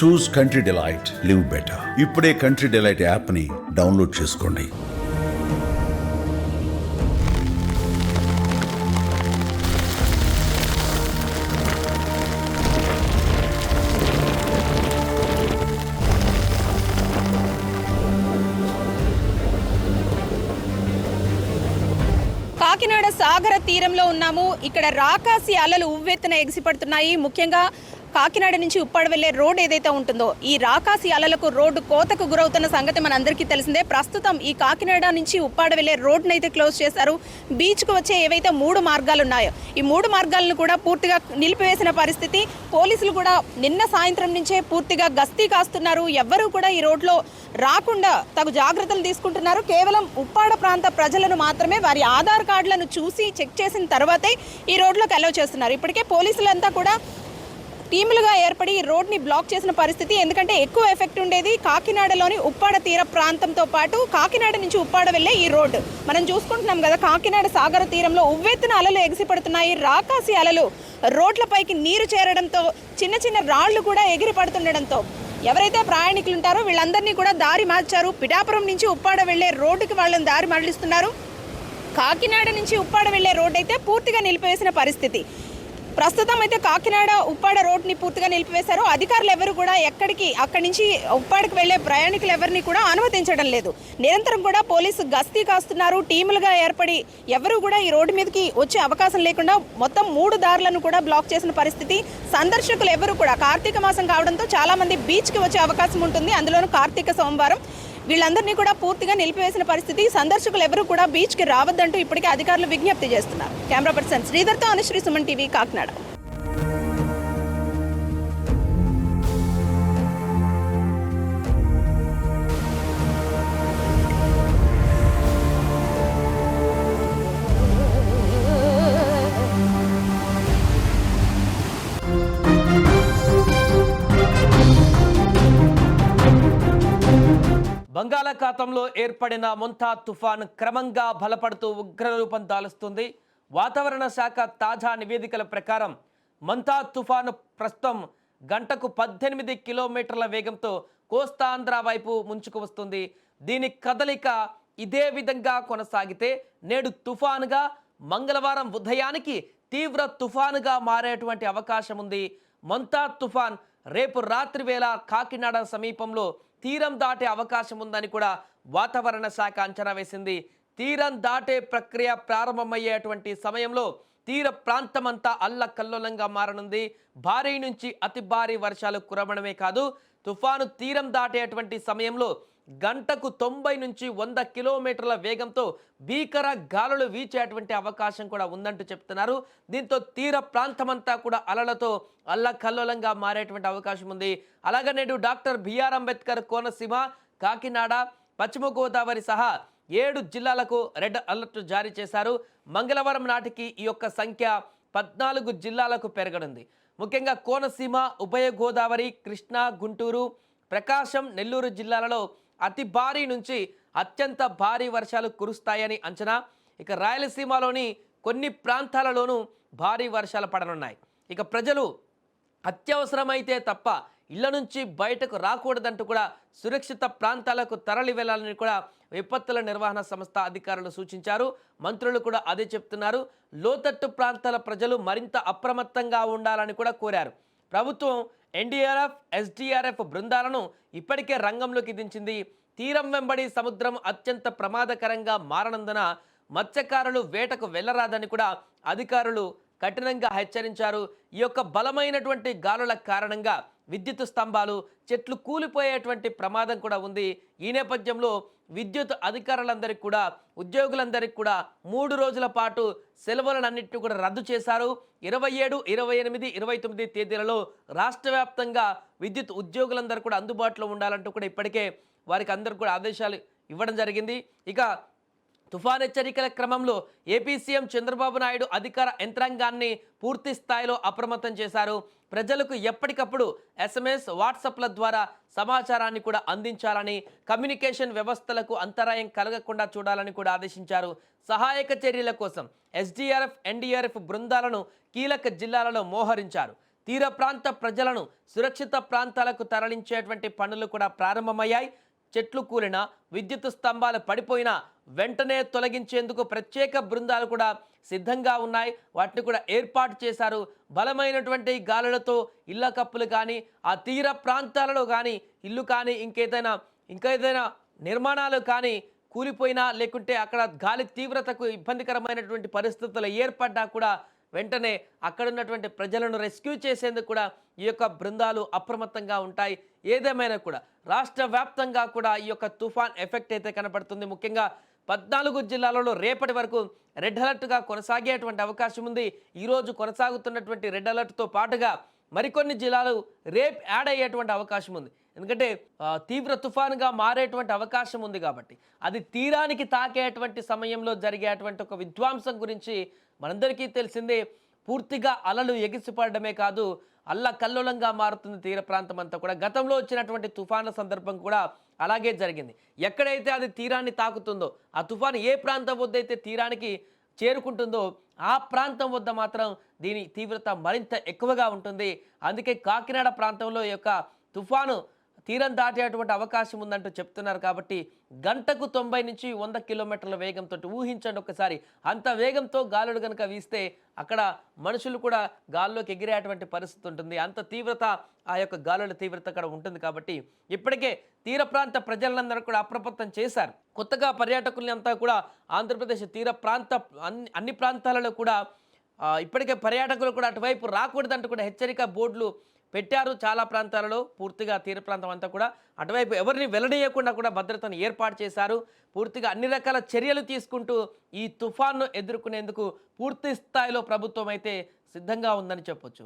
Choose country delight live better ఇప్పుడే country delight యాప్ని download చేసుకోండి. కాకినాడ సాగర తీరంలో ఉన్నాము. ఇక్కడ రాకాసి అలలు ఉవ్వెత్తున ఎగిసిపడుతున్నాయి. ముఖ్యంగా కాకినాడ నుంచి ఉప్పాడ వెళ్ళే రోడ్ ఏదైతే ఉంటుందో ఈ రాకాసి అలలకు రోడ్డు కోతకు గురవుతున్న సంగతి మనందరికీ తెలిసిందే. ప్రస్తుతం ఈ కాకినాడ నుంచి ఉప్పాడ వెళ్ళే రోడ్ను అయితే క్లోజ్ చేశారు. బీచ్కు వచ్చే ఏవైతే మూడు మార్గాలు ఉన్నాయో ఈ మూడు మార్గాలను కూడా పూర్తిగా నిలిపివేసిన పరిస్థితి. పోలీసులు కూడా నిన్న సాయంత్రం నుంచే పూర్తిగా గస్తీ కాస్తున్నారు. ఎవ్వరూ కూడా ఈ రోడ్లో రాకుండా తగు జాగ్రత్తలు తీసుకుంటున్నారు. కేవలం ఉప్పాడ ప్రాంత ప్రజలను మాత్రమే వారి ఆధార్ కార్డులను చూసి చెక్ చేసిన తర్వాతే ఈ రోడ్లోకి అలౌ చేస్తున్నారు. ఇప్పటికే పోలీసులంతా కూడా టీములుగా ఏర్పడి రోడ్ని బ్లాక్ చేసిన పరిస్థితి ఎందుకంటే ఎక్కువ ఎఫెక్ట్ ఉండేది కాకినాడలోని ఉప్పాడ తీర ప్రాంతంతో పాటు కాకినాడ నుంచి ఉప్పాడ వెళ్ళే ఈ రోడ్డు. మనం చూసుకుంటున్నాం కదా కాకినాడ సాగర తీరంలో ఉవ్వెత్తున అలలు ఎగిసిపడుతున్నాయి రాకాసి అలలు. రోడ్లపైకి నీరు చేరడంతో చిన్న చిన్న రాళ్ళు కూడా ఎగిరి పడుతుండడంతో. ఎవరైతే ప్రయాణికులు ఉంటారో వీళ్ళందరినీ కూడా దారి మార్చారు. పిఠాపురం నుంచి ఉప్పాడ వెళ్ళే రోడ్డుకి వాళ్ళని దారి మళ్ళిస్తున్నారు కాకినాడ నుంచి ఉప్పాడ వెళ్ళే రోడ్ అయితే పూర్తిగా నిలిపివేసిన పరిస్థితి. ప్రస్తుతం అయితే కాకినాడ ఉప్పాడ రోడ్ని పూర్తిగా నిలిపివేశారు. అధికారులు ఎవరు కూడా ఎక్కడికి అక్కడి నుంచి ఉప్పాడకి వెళ్ళే ప్రయాణికులు ఎవరిని కూడా అనుమతించడం లేదు. నిరంతరం కూడా పోలీసు గస్తీ కాస్తున్నారు. టీములుగా ఏర్పడి ఎవరు కూడా ఈ రోడ్డు మీదకి వచ్చే అవకాశం లేకుండా మొత్తం మూడు దారులను కూడా బ్లాక్ చేసిన పరిస్థితి. సందర్శకులు ఎవరు కూడా కార్తీక మాసం కావడంతో చాలామంది బీచ్కి వచ్చే అవకాశం ఉంటుంది. అందులోనూ కార్తీక సోమవారం. వీళ్ళందరినీ కూడా పూర్తిగా నిలిపివేసిన పరిస్థితి. సందర్శకులు ఎవరు కూడా బీచ్కి రావద్దంటూ ఇప్పటికే అధికారులు విజ్ఞప్తి చేస్తున్నారు. కెమెరా పర్సన్ శ్రీధర్తో అనుశ్రీ సుమన్ టీవీ కాకినాడ. బంగాళాఖాతంలో ఏర్పడిన మొంతా తుఫాన్ క్రమంగా బలపడుతూ ఉగ్రరూపం దాలుస్తుంది. వాతావరణ శాఖ తాజా నివేదికల ప్రకారం మంతా తుఫాను ప్రస్తుతం గంటకు పద్దెనిమిది కిలోమీటర్ల వేగంతో కోస్తాంధ్ర వైపు ముంచుకు వస్తుంది. దీని కదలిక ఇదే విధంగా కొనసాగితే నేడు తుఫానుగా మంగళవారం ఉదయానికి తీవ్ర తుఫానుగా మారేటువంటి అవకాశం ఉంది. మంతా తుఫాన్ రేపు రాత్రి వేళ కాకినాడ సమీపంలో తీరం దాటే అవకాశం ఉందని కూడా వాతావరణ శాఖ అంచనా వేసింది. తీరం దాటే ప్రక్రియ ప్రారంభమయ్యేటువంటి సమయంలో తీర ప్రాంతమంతా అల్లకల్లోలంగా మారనుంది. భారీ నుంచి అతి భారీ వర్షాలు కురవడమే కాదు తుఫాను తీరం దాటేటువంటి సమయంలో గంటకు తొంభై నుంచి వంద కిలోమీటర్ల వేగంతో భీకర గాలులు వీచేటువంటి అవకాశం కూడా ఉందంటూ చెప్తున్నారు. దీంతో తీర ప్రాంతమంతా కూడా అలలతో అల్లకల్లోలంగా మారేటువంటి అవకాశం ఉంది. అలాగే నేడు డాక్టర్ బిఆర్ అంబేద్కర్ కోనసీమ కాకినాడ పశ్చిమ గోదావరి సహా ఏడు జిల్లాలకు రెడ్ అలర్ట్ జారీ చేశారు. మంగళవారం నాటికి ఈ యొక్క సంఖ్య పద్నాలుగు జిల్లాలకు పెరగనుంది. ముఖ్యంగా కోనసీమ ఉభయ గోదావరి కృష్ణా గుంటూరు ప్రకాశం నెల్లూరు జిల్లాలలో అతి భారీ నుంచి అత్యంత భారీ వర్షాలు కురుస్తాయని అంచనా. ఇక రాయలసీమలోని కొన్ని ప్రాంతాలలోనూ భారీ వర్షాలు పడనున్నాయి. ఇక ప్రజలు అత్యవసరమైతే తప్ప ఇళ్ళ నుంచి బయటకు రాకూడదంటూ కూడా సురక్షిత ప్రాంతాలకు తరలి వెళ్ళాలని కూడా విపత్తుల నిర్వహణ సంస్థ అధికారులు సూచించారు. మంత్రులు కూడా అదే చెప్తున్నారు. లోతట్టు ప్రాంతాల ప్రజలు మరింత అప్రమత్తంగా ఉండాలని కూడా కోరారు. ప్రభుత్వం ఎన్డీఆర్ఎఫ్ ఎస్డీఆర్ఎఫ్ బృందాలను ఇప్పటికే రంగంలోకి దించింది. తీరం వెంబడి సముద్రం అత్యంత ప్రమాదకరంగా మారనందున మత్స్యకారులు వేటకు వెళ్ళరాదని కూడా అధికారులు కఠినంగా హెచ్చరించారు. ఈ యొక్క బలమైనటువంటి గాలుల కారణంగా విద్యుత్ స్తంభాలు చెట్లు కూలిపోయేటువంటి ప్రమాదం కూడా ఉంది. ఈ నేపథ్యంలో విద్యుత్ అధికారులందరికీ కూడా ఉద్యోగులందరికీ కూడా మూడు రోజుల పాటు సెలవులన్నింటినీ కూడా రద్దు చేశారు. ఇరవై ఏడు ఇరవై ఎనిమిది ఇరవై తొమ్మిది తేదీలలో రాష్ట్ర వ్యాప్తంగా విద్యుత్ ఉద్యోగులందరూ కూడా అందుబాటులో ఉండాలంటూ కూడా ఇప్పటికే వారికి అందరూ కూడా ఆదేశాలు ఇవ్వడం జరిగింది. ఇక తుఫాన్ హెచ్చరికల క్రమంలో ఏపీ సీఎం చంద్రబాబు నాయుడు అధికార యంత్రాంగాన్ని పూర్తి స్థాయిలో అప్రమత్తం చేశారు. ప్రజలకు ఎప్పటికప్పుడు ఎస్ఎంఎస్ వాట్సాప్ల ద్వారా సమాచారాన్ని కూడా అందించాలని కమ్యూనికేషన్ వ్యవస్థలకు అంతరాయం కలగకుండా చూడాలని కూడా ఆదేశించారు. సహాయక చర్యల కోసం ఎస్డీఆర్ఎఫ్ ఎన్డీఆర్ఎఫ్ బృందాలను కీలక జిల్లాలలో మోహరించారు. తీర ప్రాంత ప్రజలను సురక్షిత ప్రాంతాలకు తరలించేటువంటి పనులు కూడా ప్రారంభమయ్యాయి. చెట్లు కూలిన విద్యుత్ స్తంభాలు పడిపోయినా వెంటనే తొలగించేందుకు ప్రత్యేక బృందాలు కూడా సిద్ధంగా ఉన్నాయి. వాటిని కూడా ఏర్పాటు చేశారు. బలమైనటువంటి గాలులతో ఇళ్ళ కప్పులు కానీ ఆ తీర ప్రాంతాలలో కానీ ఇల్లు కానీ ఇంకేదైనా ఇంకేదైనా నిర్మాణాలు కానీ కూలిపోయినా లేకుంటే అక్కడ గాలి తీవ్రతకు ఇబ్బందికరమైనటువంటి పరిస్థితులు ఏర్పడ్డా కూడా వెంటనే అక్కడున్నటువంటి ప్రజలను రెస్క్యూ చేసేందుకు కూడా ఈ యొక్క బృందాలు అప్రమత్తంగా ఉంటాయి. ఏదేమైనా కూడా రాష్ట్ర వ్యాప్తంగా కూడా ఈ యొక్క తుఫాన్ ఎఫెక్ట్ అయితే కనపడుతుంది. ముఖ్యంగా పద్నాలుగు జిల్లాలలో రేపటి వరకు రెడ్ అలర్ట్గా కొనసాగేటువంటి అవకాశం ఉంది. ఈరోజు కొనసాగుతున్నటువంటి రెడ్ అలర్ట్తో పాటుగా మరికొన్ని జిల్లాలు రేప్ యాడ్ అయ్యేటువంటి అవకాశం ఉంది. ఎందుకంటే తీవ్ర తుఫానుగా మారేటువంటి అవకాశం ఉంది కాబట్టి. అది తీరానికి తాకేటువంటి సమయంలో జరిగేటువంటి ఒక విధ్వంసం గురించి మనందరికీ తెలిసిందే. పూర్తిగా అలలు ఎగిసిపడమే కాదు అల్ల కల్లోలంగా మారుతుంది తీర ప్రాంతం అంతా కూడా. గతంలో వచ్చినటువంటి తుఫాన్ల సందర్భం కూడా అలాగే జరిగింది. ఎక్కడైతే అది తీరాన్ని తాకుతుందో ఆ తుఫాను ఏ ప్రాంతం వద్ద అయితే తీరానికి చేరుకుంటుందో ఆ ప్రాంతం వద్ద మాత్రం దీని తీవ్రత మరింత ఎక్కువగా ఉంటుంది. అందుకే కాకినాడ ప్రాంతంలో ఈ యొక్క తుఫాను తీరం దాటేటువంటి అవకాశం ఉందంటూ చెప్తున్నారు కాబట్టి గంటకు తొంభై నుంచి వంద కిలోమీటర్ల వేగంతో ఊహించండి ఒకసారి. అంత వేగంతో గాలుడు కనుక వీస్తే అక్కడ మనుషులు కూడా గాల్లోకి ఎగిరేటువంటి పరిస్థితి ఉంటుంది. అంత తీవ్రత ఆ యొక్క గాలుల తీవ్రత అక్కడ ఉంటుంది కాబట్టి ఇప్పటికే తీర ప్రాంత ప్రజలందరూ కూడా అప్రమత్తం చేశారు. కొత్తగా పర్యాటకుల్ని అంతా కూడా ఆంధ్రప్రదేశ్ తీర ప్రాంత అన్ని అన్ని ప్రాంతాలలో కూడా ఇప్పటికే పర్యాటకులు కూడా అటువైపు రాకూడదంటూ కూడా హెచ్చరిక బోర్డులు పెట్టారు చాలా ప్రాంతాలలో పూర్తిగా తీర ప్రాంతం అంతా కూడా. అటువైపు ఎవరిని వెల్లడేయకుండా కూడా భద్రతను ఏర్పాటు చేశారు. పూర్తిగా అన్ని రకాల చర్యలు తీసుకుంటూ ఈ తుఫాన్ను ఎదుర్కొనేందుకు పూర్తి స్థాయిలో ప్రభుత్వం అయితే సిద్ధంగా ఉందని చెప్పొచ్చు.